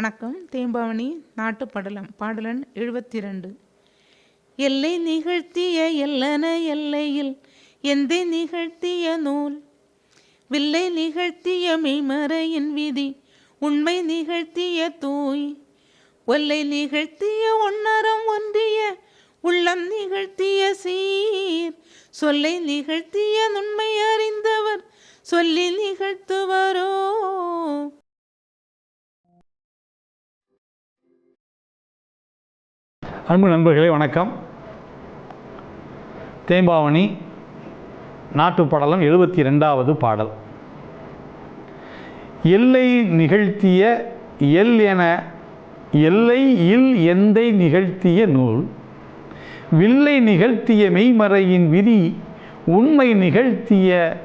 வணக்கம். தேம்பாவணி நாட்டுப்படலம் பாடலன் எழுபத்தி ரெண்டு எல்லை நிகழ்த்திய எல்லன எல்லையில் எந்தை நிகழ்த்திய நூல்? வில்லை நிகழ்த்திய மெய்மறையின் விதி உண்மை நிகழ்த்திய தூய்? ஒல்லை நிகழ்த்திய ஒன்னரம் ஒன்றிய உள்ளம் நிகழ்த்திய சீர்? சொல்லை நிகழ்த்திய நுண்மை அறிந்தவர் சொல்லி நிகழ்த்துவரோ? அன்பு நண்பர்களே வணக்கம். தேம்பாவணி நாட்டுப்படலம் எழுபத்தி ரெண்டாவது பாடல். எல்லை நிகழ்த்திய எல் என எல்லை இல் எந்தை நிகழ்த்திய நூல் வில்லை நிகழ்த்திய மெய்மறையின் விதி உண்மை நிகழ்த்திய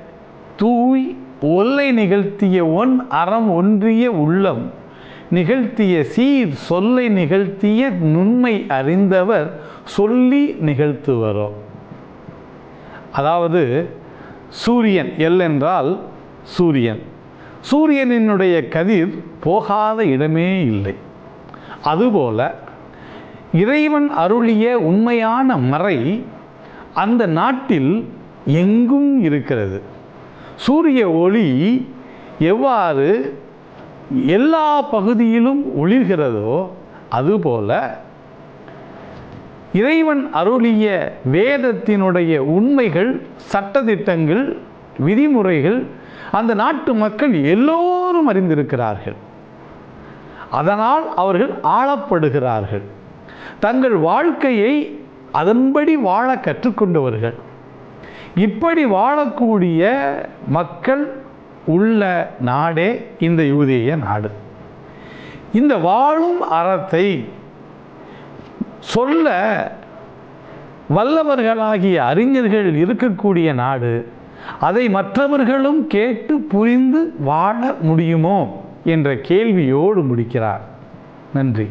தூய் ஒல்லை நிகழ்த்திய ஒன் அறம் ஒன்றிய உள்ளம் நிகழ்த்திய சீர் சொல்லை நிகழ்த்திய நுண்மை அறிந்தவர் சொல்லி நிகழ்த்துவரோ. அதாவது சூரியன் எல் என்றால் சூரியன். சூரியனினுடைய கதிர் போகாத இடமே இல்லை. அதுபோல இறைவன் அருளிய உண்மையான மறை அந்த நாட்டில் எங்கும் இருக்கிறது. சூரிய ஒளி எவ்வாறு எல்லா பகுதியிலும் ஒளிர்கிறதோ அதுபோல இறைவன் அருளிய வேதத்தினுடைய உண்மைகள் சட்டத்திட்டங்கள் விதிமுறைகள் அந்த நாட்டு மக்கள் எல்லோரும் அறிந்திருக்கிறார்கள். அதனால் அவர்கள் ஆளப்படுகிறார்கள். தங்கள் வாழ்க்கையை அதன்படி வாழ கற்றுக்கொண்டவர்கள். இப்படி வாழக்கூடிய மக்கள் உள்ள நாடே இந்த யூதேய நாடு. இந்த வாழும் அறத்தை சொல்ல வல்லவர்களாகிய அறிஞர்கள் இருக்கக்கூடிய நாடு அதை மற்றவர்களும் கேட்டு புரிந்து வாழ முடியுமோ என்ற கேள்வியோடு முடிக்கிறார். நன்றி.